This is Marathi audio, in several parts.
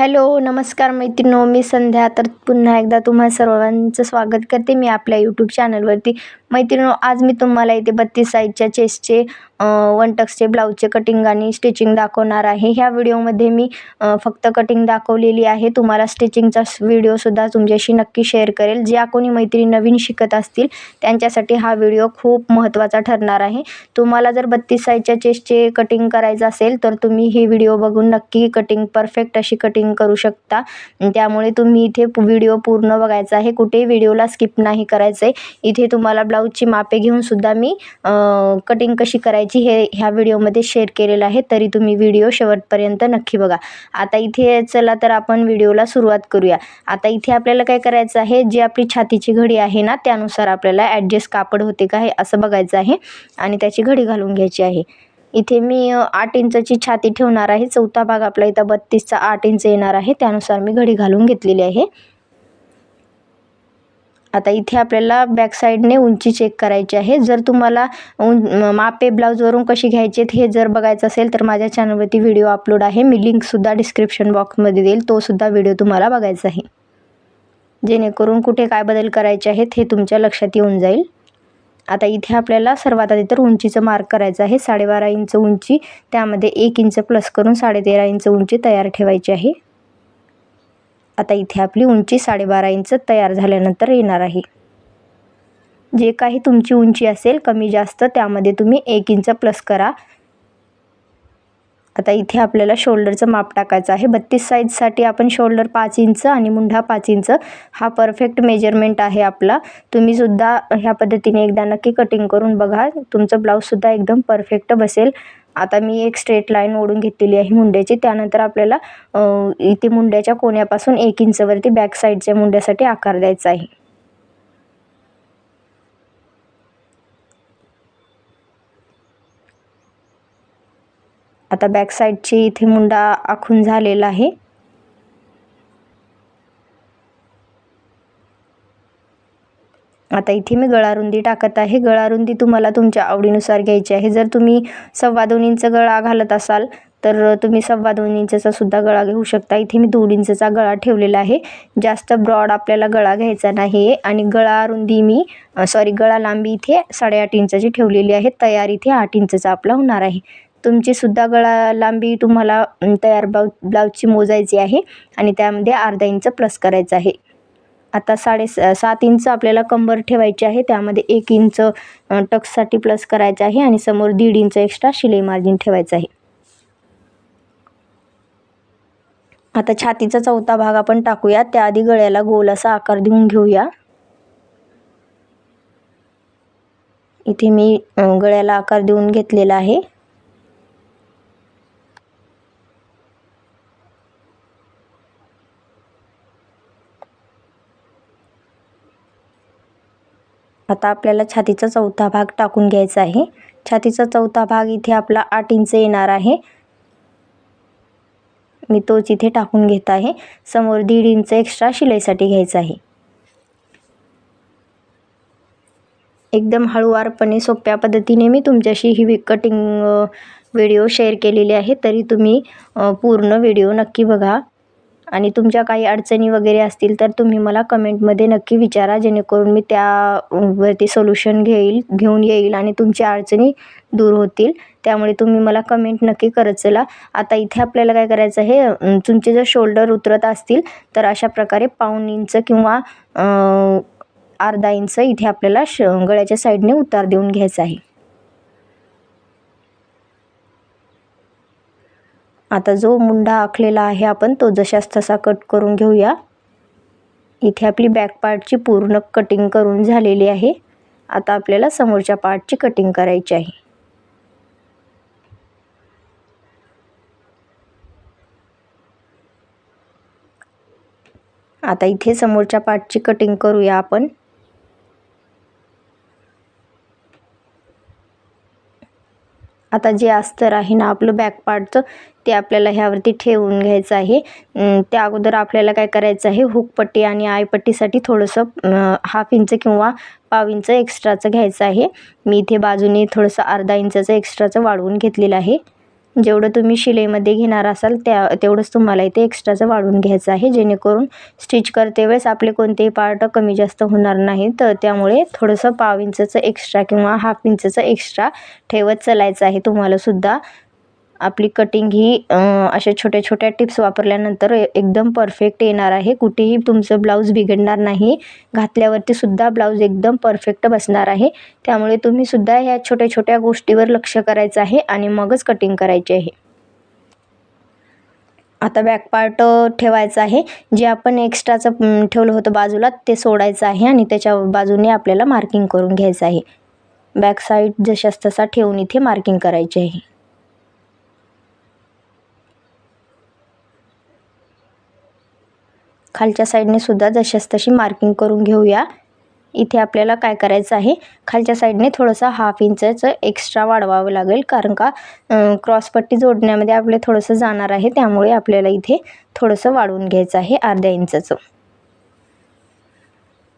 हॅलो नमस्कार मैत्रिणो मी संध्या. तर पुन्हा एकदा तुम्हा सर्वांचं स्वागत करते मी आपल्या यूट्यूब चॅनलवरती मैत्रिणो आज मी तुम्हाला इथे बत्तीस साईजच्या चेस्टचे वन टक्सचे ब्लाऊजचे कटिंग आणि स्टिचिंग दाखवणार आहे. ह्या व्हिडिओमध्ये मी फक्त कटिंग दाखवलेली आहे. तुम्हाला स्टिचिंगचा व्हिडिओसुद्धा तुमच्याशी नक्की शेअर करेल. ज्या कोणी मैत्रिणी नवीन शिकत असतील त्यांच्यासाठी हा व्हिडिओ खूप महत्त्वाचा ठरणार आहे. तुम्हाला जर बत्तीस साईजच्या चेस्टचे कटिंग करायचं असेल तर तुम्ही हे व्हिडिओ बघून नक्की कटिंग परफेक्ट अशी कटिंग करू शकता. त्यामुळे तुम्ही इथे व्हिडिओ पूर्ण बघायचा आहे. कुठेही व्हिडिओला स्किप नाही करायचं आहे इथे तुम्हाला ब्लाऊजची मापे घेऊन सुद्धा मी कटिंग कशी करायची हे ह्या व्हिडिओमध्ये शेअर केलेलं आहे तरी तुम्ही व्हिडिओ शेवटपर्यंत नक्की बघा. आता इथे चला तर आपण व्हिडिओला सुरुवात करूया. आता इथे आपल्याला काय करायचं आहे जी आपली छातीची घडी आहे ना त्यानुसार आपल्याला ॲडजस्ट कापड होते का हे असं बघायचं आहे आणि त्याची घडी घालून घ्यायची आहे. इथे मी आठ इंचची छाती ठेवणार आहे चौथा भाग आपला इथं बत्तीसचा आठ इंच येणार आहे त्यानुसार मी घडी घालून घेतलेली आहे. आता इथे आपल्याला बॅक साईडने उंची चेक करायची आहे. जर तुम्हाला उं मापे ब्लाऊजवरून कशी घ्यायची हे जर बघायचं असेल तर माझ्या चॅनलवरती व्हिडिओ अपलोड आहे. मी लिंकसुद्धा डिस्क्रिप्शन बॉक्समध्ये देईल. तोसुद्धा व्हिडिओ तुम्हाला बघायचा आहे. जेणेकरून कुठे काय बदल करायचे आहेत हे तुमच्या लक्षात येऊन जाईल. आता इथे आपल्याला सर्वात आधी तर उंचीचं मार्क करायचं आहे. साडेबारा इंच उंची. त्यामध्ये एक इंच प्लस करून साडेतेरा इंच उंची तयार ठेवायची आहे. आता इथे आपली उंची साडेबारा इंच तयार झाल्यानंतर येणार आहे. जे काही तुमची उंची असेल कमी जास्त त्यामध्ये तुम्ही एक इंच प्लस करा. आता इथे आपल्याला शोल्डरचं माप टाकायचं आहे. बत्तीस साईजसाठी आपण शोल्डर पाच इंच आणि मुंढा पाच इंच. हा परफेक्ट मेजरमेंट आहे आपला. तुम्ही सुद्धा ह्या पद्धतीने एकदा नक्की कटिंग करून बघा. तुमचं ब्लाऊजसुद्धा एकदम परफेक्ट बसेल. आता मी एक स्ट्रेट लाईन ओढून घेतलेली आहे मुंड्याची त्यानंतर आपल्याला इथे मुंड्याच्या कोण्यापासून एक इंचवरती बॅक साईडच्या मुंड्यासाठी आकार द्यायचा आहे. आता बॅक साईडची इथे मुंडा आखून झालेला आहे. आता इथे मी गळारुंदी टाकत आहे. गळारुंदी तुम्हाला तुमच्या आवडीनुसार घ्यायची आहे. जर तुम्ही सव्वा दोन इंच गळा घालत असाल तर तुम्ही सव्वा दोन इंचचा सुद्धा गळा घेऊ शकता. इथे मी दोन इंचचा गळा ठेवलेला आहे. जास्त ब्रॉड आपल्याला गळा घ्यायचा नाही आहे आणि गळा रुंदी मी सॉरी गळा लांबी इथे साडेआठ इंचाची ठेवलेली आहे. तयार इथे आठ इंचचा आपला होणार आहे. तुमची सुद्धा गळा लांबी तुम्हाला तयार ब्लाऊज ब्लाऊजची मोजायची आहे आणि त्यामध्ये अर्धा इंच प्लस करायचं आहे. आता साडे सात इंच आपल्याला कंबर ठेवायची आहे त्यामध्ये एक इंच टक्ससाठी प्लस करायचं आहे आणि समोर दीड इंच एक्स्ट्रा शिलाई मार्जिन ठेवायचं आहे. आता छातीचा चौथा भाग आपण टाकूया. त्याआधी गळ्याला गोल असा आकार देऊन घेऊया. इथे मी गळ्याला आकार देऊन घेतलेला आहे. आता आपल्याला छातीचा चौथा भाग टाकून घ्यायचा आहे. छातीचा चौथा भाग इथे आपला आठ इंच येणार आहे. मी तोच इथे टाकून घेत आहे. समोर दीड इंच एक्स्ट्रा शिलाईसाठी घ्यायचा आहे. एकदम हळूवारपणे सोप्या पद्धतीने मी तुमच्याशी ही कटिंग व्हिडिओ शेअर केलेली आहे. तरी तुम्ही पूर्ण व्हिडिओ नक्की बघा. आणि तुमच्या काही अडचणी वगैरे असतील तर तुम्ही मला कमेंटमध्ये नक्की विचारा जेणेकरून मी त्यावरती सोल्युशन घेईल घेऊन येईल आणि तुमच्या अडचणी दूर होतील. त्यामुळे तुम्ही मला कमेंट नक्की करत चला. आता इथे आपल्याला काय करायचं आहे तुमचे जर शोल्डर उतरत असतील तर अशा प्रकारे पाऊण इंच किंवा अर्धा इंच इथे आपल्याला श गळ्याच्या साईडने उतार देऊन घ्यायचा आहे. आता जो मुंडा आखलेला आहे आपण तो जशाच तसा कट करून घेऊया. इथे आपली बॅक पार्टची पूर्ण कटिंग करून झालेली आहे. आता आपल्याला समोरच्या पार्टची कटिंग करायची आहे. आता इथे समोरच्या पार्टची कटिंग करूया आपण. आता जे अस्तर आहे ना आपलं बॅक पार्टचं ते आपल्याला ह्यावरती ठेवून घ्यायचं आहे. त्या अगोदर आपल्याला काय करायचं आहे हुकपट्टी आणि आयपट्टीसाठी थोडंसं हाफ इंच किंवा पाव इंच एक्स्ट्राचं घ्यायचं आहे. मी इथे बाजूने थोडंसं अर्धा इंचाचं एक्स्ट्राचं वाढवून घेतलेलं आहे. जेवढं तुम्ही शिलाईमध्ये घेणार असाल त्या तेवढंच तुम्हाला इथे एक्स्ट्राचं वाढवून घ्यायचं आहे. जेणेकरून स्टिच करते वेळेस आपले कोणतेही पार्ट कमी जास्त होणार नाही तर त्यामुळे थोडंसं पाव इंचचं एक्स्ट्रा किंवा हाफ इंचचं एक्स्ट्रा ठेवत चालायचं आहे. तुम्हालासुद्धा आपली कटिंग ही अशा छोट्या छोट्या टिप्स वापरल्यानंतर एकदम परफेक्ट येणार आहे. कुठेही तुमचं ब्लाऊज बिघडणार नाही. घातल्यावरती सुद्धा ब्लाऊज एकदम परफेक्ट बसणार आहे. त्यामुळे तुम्ही सुद्धा ह्या छोट्या छोट्या गोष्टीवर लक्ष करायचं आहे आणि मगच कटिंग करायची आहे. आता बॅक पार्ट ठेवायचं आहे. जे आपण एक्स्ट्राचं ठेवलं होतं बाजूला ते सोडायचं आहे आणि त्याच्या बाजूने आपल्याला मार्किंग करून घ्यायचं आहे. बॅक साईड जशास तसा ठेवून इथे मार्किंग करायची आहे. खालच्या साईडने सुद्धा जशास तशी मार्किंग करून घेऊया. इथे आपल्याला काय करायचं आहे? खालच्या साईडने थोडंसं हाफ इंचाचं एक्स्ट्रा वाढवावं लागेल. कारण का क्रॉसपट्टी जोडण्यामध्ये आपले थोडंसं जाणार आहे. त्यामुळे आपल्याला इथे थोडंसं वाढवून घ्यायचं आहे अर्ध्या इंचाचं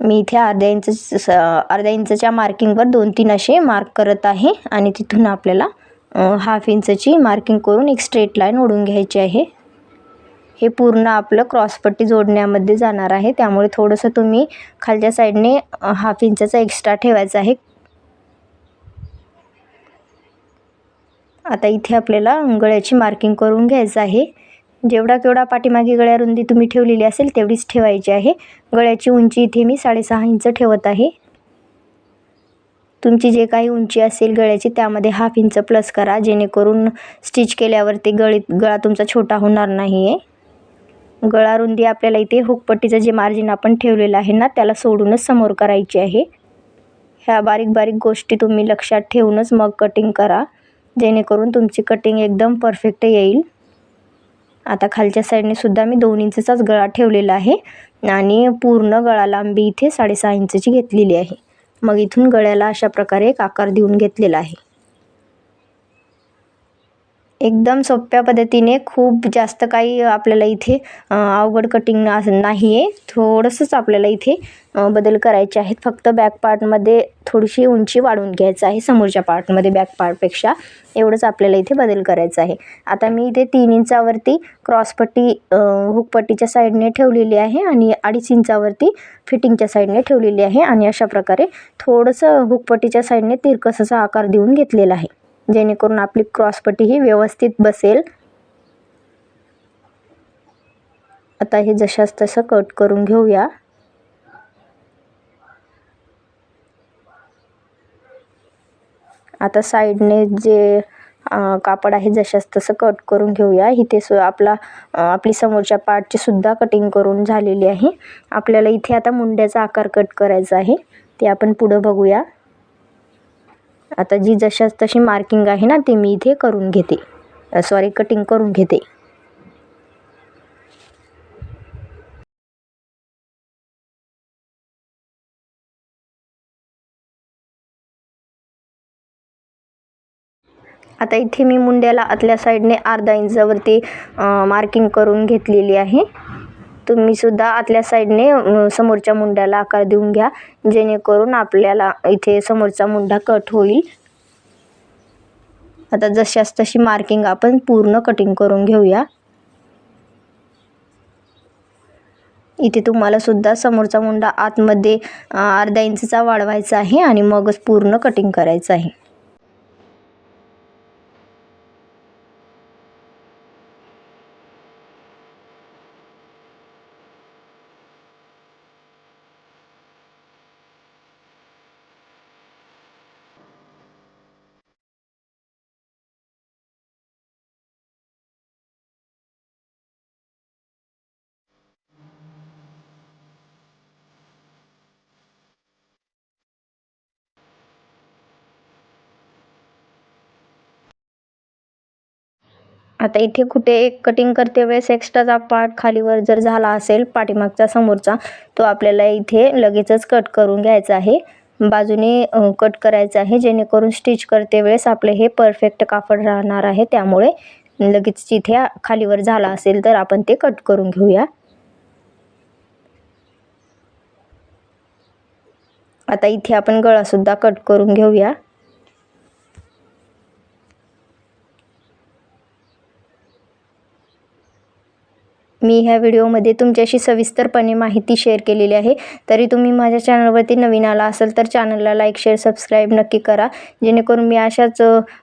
मी इथे अर्ध्या इंच अर्ध्या इंचच्या मार्किंगवर दोन तीन असे मार्क करत आहे. आणि तिथून आपल्याला हाफ इंचची मार्किंग करून एक स्ट्रेट लाईन ओढून घ्यायची आहे. हे पूर्ण आपलं क्रॉसपट्टी जोडण्यामध्ये जाणार आहे. त्यामुळे थोडंसं तुम्ही खालच्या साईडने हाफ इंचाचा एक्स्ट्रा ठेवायचा आहे. आता इथे आपल्याला गळ्याची मार्किंग करून घ्यायचं आहे. जेवढा केवढा पाठीमागे गळ्या रुंदी तुम्ही ठेवलेली असेल तेवढीच ठेवायची आहे. गळ्याची उंची इथे मी साडेसहा इंच ठेवत आहे. तुमची जे काही उंची असेल गळ्याची त्यामध्ये हाफ इंच प्लस करा जेणेकरून स्टिच केल्यावरती गळीत गळा तुमचा छोटा होणार नाही आहे गळा रुंदी आपल्याला इथे हुकपट्टीचं जे मार्जिन आपण ठेवलेलं आहे ना त्याला सोडूनच समोर करायची आहे. ह्या बारीक बारीक गोष्टी तुम्ही लक्षात ठेवूनच मग कटिंग करा. जेणेकरून तुमची कटिंग एकदम परफेक्ट येईल. आता खालच्या साईडने सुद्धा मी दोन इंचचाच गळा ठेवलेला आहे आणि पूर्ण गळा लांबी इथे साडेसहा इंचची घेतलेली आहे. मग इथून गळ्याला अशा प्रकारे एक आकार देऊन घेतलेला आहे. एकदम सोप्या पद्धतीने खूप जास्त काही आपल्याला इथे अवघड कटिंग नाही आहे थोडंसंच आपल्याला इथे बदल करायचे आहेत. फक्त बॅक पार्टमध्ये थोडीशी उंची वाढवून घ्यायचं आहे समोरच्या पार्टमध्ये बॅक पार्टपेक्षा एवढंच आपल्याला इथे बदल करायचं आहे. आता मी इथे तीन इंचावरती क्रॉसपट्टी हुकपट्टीच्या साईडने ठेवलेली आहे आणि अडीच इंचावरती फिटिंगच्या साईडने ठेवलेली आहे. आणि अशा प्रकारे थोडंसं हुकपट्टीच्या साईडने तिरकसाचा आकार देऊन घेतलेला आहे. जेणेकरून आपली क्रॉसपट्टी ही व्यवस्थित बसेल. आता हे जशास तसं कट करून घेऊया. आता साईडने जे कापड आहे जशास तसं कट करून घेऊया. इथे सु आपला आपली समोरच्या पार्टची सुद्धा कटिंग करून झालेली आहे. आपल्याला इथे आता मुंड्याचा आकार कट करायचा आहे. ते आपण पुढं बघूया. आता जी जशाच तशी मार्किंग आहे ना ती मी इथे करून घेते. सॉरी कटिंग करून घेते. आता इथे मी मुंड्याला आतल्या साईडने अर्धा इंचावरती मार्किंग करून घेतलेली आहे. तुम्हीसुद्धा आतल्या साईडने समोरच्या मुंड्याला आकार देऊन घ्या. जेणेकरून आपल्याला इथे समोरचा मुंडा कट होईल. आता जशास तशी मार्किंग आपण पूर्ण कटिंग करून घेऊया. इथे तुम्हाला सुद्धा समोरचा मुंडा आतमध्ये अर्धा इंचचा वाढवायचा आहे आणि मगच पूर्ण कटिंग करायचं आहे. आता इथे कुठे एक कटिंग करते वेळेस एक्स्ट्राचा पार्ट खालीवर जर झाला असेल पाठीमागचा समोरचा तो आपल्याला इथे लगेचच कट करून घ्यायचा आहे. बाजूने कट करायचं आहे जेणेकरून स्टिच करते वेळेस आपले हे परफेक्ट कापड राहणार आहे. त्यामुळे लगेच इथे खालीवर झाला असेल तर आपण ते कट करून घेऊया. आता इथे आपण गळासुद्धा कट करून घेऊया. मी ह्या व्हिडिओमध्ये तुमच्याशी सविस्तरपणे माहिती शेअर केलेली आहे. तरी तुम्ही माझ्या चॅनलवरती नवीन आला असेल तर चॅनलला लाईक शेअर सबस्क्राईब नक्की करा. जेणेकरून मी अशाच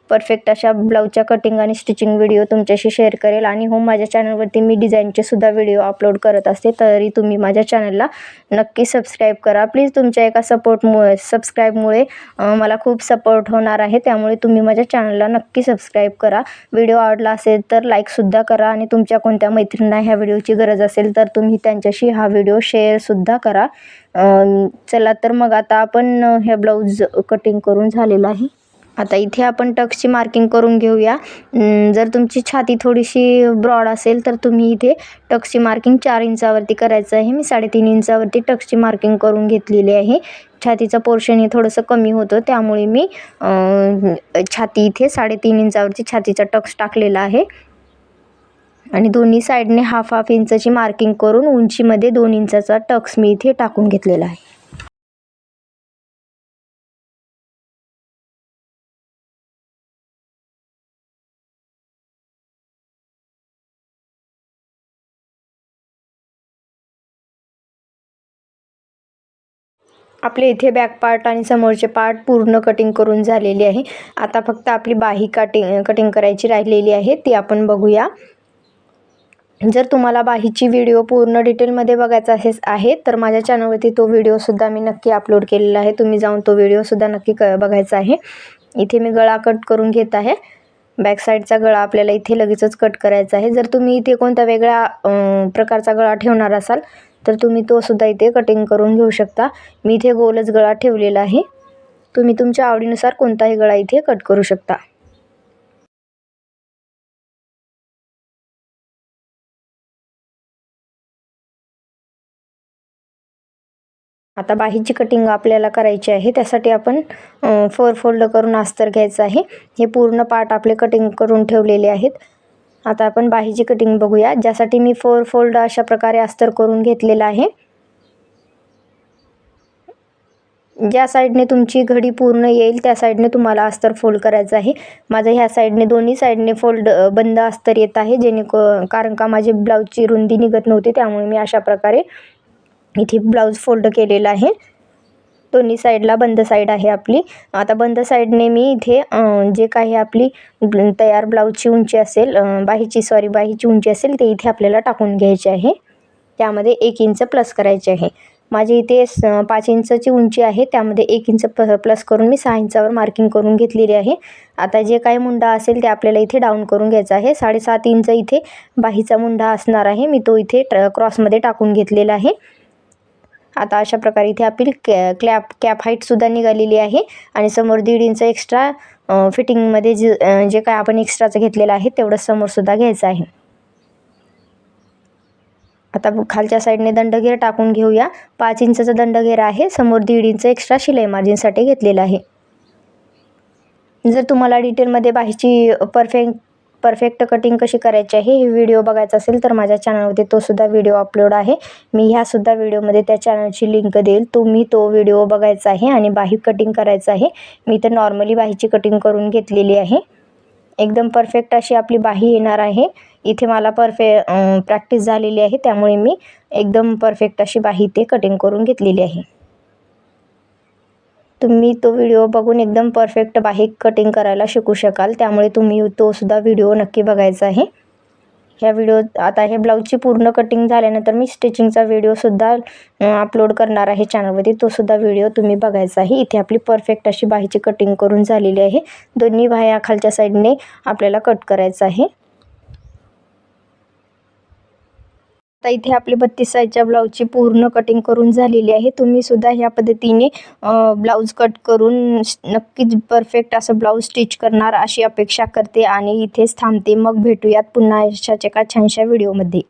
परफेक्ट अशा ब्लाऊजच्या कटिंग आणि स्टिचिंग व्हिडिओ तुमच्याशी शेअर करेल. आणि हो माझ्या चॅनलवरती मी डिझाईनचे सुद्धा व्हिडिओ अपलोड करत असते. तरी तुम्ही माझ्या चॅनलला नक्की सबस्क्राईब करा. प्लीज तुमच्या एका सपोर्टमुळे सबस्क्राईबमुळे मला खूप सपोर्ट होणार आहे. त्यामुळे तुम्ही माझ्या चॅनलला नक्की सबस्क्राईब करा. व्हिडिओ आवडला असेल तर लाईकसुद्धा करा. आणि तुमच्या कोणत्या मैत्रिणींना ह्या व्हिडिओची गरज असेल तर तुम्ही त्यांच्याशी हा व्हिडिओ शेअरसुद्धा करा. चला तर मग आता आपण ह्या ब्लाऊज कटिंग करून झालेलं आहे. आता इथे आपण टक्सची मार्किंग करून घेऊया. जर तुमची छाती थोडीशी ब्रॉड असेल तर तुम्ही इथे टक्सची मार्किंग चार इंचावरती करायचं आहे. मी साडेतीन इंचावरती टक्सची मार्किंग करून घेतलेली आहे. छातीचं पोर्शन हे थोडंसं कमी होतं. त्यामुळे मी छाती इथे साडेतीन इंचावरती छातीचा टक्स टाकलेला आहे. आणि दोन्ही साईडने हाफ हाफ इंचाची मार्किंग करून उंचीमध्ये दोन इंचाचा टक्स मी इथे टाकून घेतलेला आहे. आपले इथे बॅक पार्ट आणि समोरचे पार्ट पूर्ण कटिंग करून झालेली आहे. आता फक्त आपली बाही कटिंग कटिंग करायची राहिलेली आहे ती आपण बघूया. जर तुम्हाला बाहीची व्हिडिओ पूर्ण डिटेलमध्ये बघायचा असे आहे तर माझ्या चॅनलवरती तो व्हिडिओसुद्धा मी नक्की अपलोड केलेला आहे. तुम्ही जाऊन तो व्हिडिओसुद्धा नक्की क बघायचा आहे. इथे मी गळा कट करून घेत आहे. बॅक साईडचा गळा आपल्याला इथे लगेचच कट करायचा आहे. जर तुम्ही इथे कोणत्या वेगळ्या प्रकारचा गळा ठेवणार असाल तर तुम्ही तो सुद्धा इथे कटिंग करून घेऊ शकता. मी इथे गोलच गळा ठेवलेला आहे. तुम्ही तुमच्या आवडीनुसार कोणताही गळा इथे कट करू शकता. आता बाहीची कटिंग आपल्याला करायची आहे त्यासाठी आपण फोर फोल्ड करून अस्तर घ्यायचं आहे. हे पूर्ण पार्ट आपले कटिंग करून ठेवलेले आहेत. आता आपण बाहीची कटिंग बघूया ज्यासाठी मी फोर फोल्ड अशा प्रकारे अस्तर करून घेतलेला आहे. ज्या साईडने तुमची घडी पूर्ण येईल त्या साईडने तुम्हाला अस्तर फोल्ड करायचं आहे. माझं ह्या साईडने दोन्ही साईडने फोल्ड बंद अस्तर येत आहे जेणे कारण का माझी ब्लाऊजची रुंदी निघत नव्हती त्यामुळे मी अशा प्रकारे इथे ब्लाऊज फोल्ड केलेला आहे. दोन्ही साईडला बंद साईड आहे आपली. आता बंद साईडने मी इथे जे काही आपली तयार ब्लाऊजची उंची असेल बाहीची सॉरी बाहीची उंची असेल ते इथे आपल्याला टाकून घ्यायची आहे. त्यामध्ये एक इंच प्लस करायचे आहे. माझी इथे पाच इंचची उंची आहे. त्यामध्ये एक इंच प प्लस करून मी सहा इंचावर मार्किंग करून घेतलेली आहे. आता जे काही मुंडा असेल ते आपल्याला इथे डाऊन करून घ्यायचा आहे. साडेसात इंच इथे बाहीचा मुंडा असणार आहे. मी तो इथे क्रॉसमध्ये टाकून घेतलेला आहे. आता अशा प्रकारे इथे आपली कॅ क्लॅप कॅप हाईटसुद्धा निघालेली आहे. आणि समोर दीड इंच एक्स्ट्रा फिटिंगमध्ये जे जे काय आपण एक्स्ट्राचं घेतलेलं आहे तेवढं समोरसुद्धा घ्यायचं आहे. आता खालच्या साईडने दंडघेर टाकून घेऊया. पाच इंचाचा दंडघेर आहे. समोर दीड इंच एक्स्ट्रा शिलाई मार्जिनसाठी घेतलेला आहे. जर तुम्हाला डिटेलमध्ये बाहेरची परफेक्ट परफेक्ट कटिंग कशी करायची आहे हे व्हिडिओ बघायचा असेल तर माझ्या चॅनलवरती तो सुद्धा व्हिडिओ अपलोड आहे. मी ह्यासुद्धा व्हिडिओमध्ये त्या चॅनलची लिंक देईल. तुम्ही तो व्हिडिओ बघायचा आहे आणि बाही कटिंग करायचं आहे. मी तर नॉर्मली बाहीची कटिंग करून घेतलेली आहे. एकदम परफेक्ट अशी आपली बाही येणार आहे. इथे मला परफे प्रॅक्टिस झालेली आहे. त्यामुळे मी एकदम परफेक्ट अशी बाही ते कटिंग करून घेतलेली आहे. तुम्ही तो व्हिडिओ बघून एकदम परफेक्ट बाहेक कटिंग करायला शिकू शकाल. त्यामुळे तुम्ही तो सुद्धा व्हिडिओ नक्की बघायचा आहे. ह्या व्हिडिओ आता हे ब्लाऊजची पूर्ण कटिंग झाल्यानंतर मी स्टिचिंगचा व्हिडिओसुद्धा अपलोड करणार आहे चॅनलवरती तोसुद्धा व्हिडिओ तुम्ही बघायचा आहे. इथे आपली परफेक्ट अशी बाहीची कटिंग करून झालेली आहे. दोन्ही बाह्या खालच्या साईडने आपल्याला कट करायचं आहे. आता इथे आपली बत्तीस साईजच्या ब्लाऊजची पूर्ण कटिंग करून झालेली आहे. तुम्ही सुद्धा ह्या पद्धतीने ब्लाऊज कट करून नक्कीच परफेक्ट असं ब्लाऊज स्टिच करणार अशी अपेक्षा करते आणि इथेच थांबते. मग भेटूयात पुन्हा अशाच एका छानशा व्हिडिओमध्ये